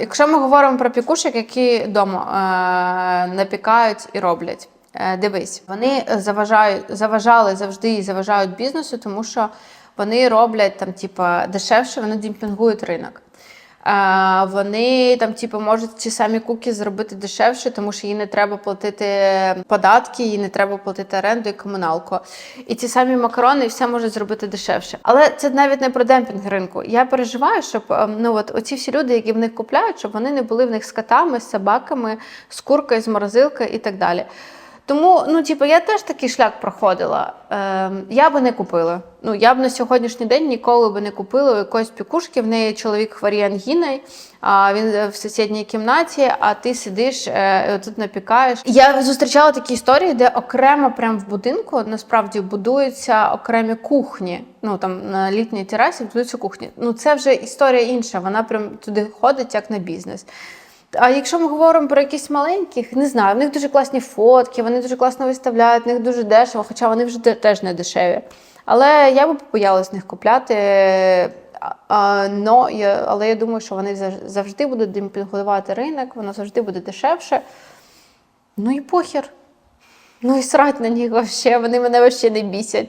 якщо ми говоримо про пікушек, які вдома е, напікають і роблять. Е, дивись, вони заважають, заважали завжди і заважають бізнесу, тому що вони роблять там, типа, дешевше, вони демпінгують ринок. Вони там, типу, можуть ті самі куки зробити дешевше, тому що їй не треба платити податки, їй не треба платити оренду і комуналку. І ті самі макарони і все можуть зробити дешевше. Але це навіть не про демпінг ринку. Я переживаю, щоб ем, ну от оці всі люди, які в них купляють, щоб вони не були в них з котами, з собаками, з куркою, з морозилкою і так далі. Тому, ну, типу, я теж такий шлях проходила. Ем, я би не купила. Ну, я б на сьогоднішній день ніколи би не купила якоїсь пікушки. В неї чоловік хворіє ангіною, а він е, в сусідній кімнаті, а ти сидиш е, і тут напікаєш. Я зустрічала такі історії, де окремо, прямо в будинку, насправді будуються окремі кухні. Ну там на літній терасі будуються кухні. Ну це вже історія інша. Вона прям туди ходить як на бізнес. А якщо ми говоримо про якісь маленьких, не знаю, в них дуже класні фотки, вони дуже класно виставляють, в них дуже дешево, хоча вони вже теж не дешеві. Але я би побоялась них купляти. Но, але я думаю, що вони завжди будуть демпінгувати ринок, воно завжди буде дешевше. Ну і похер. Ну і срать на них вообще, вони мене вообще не бісять.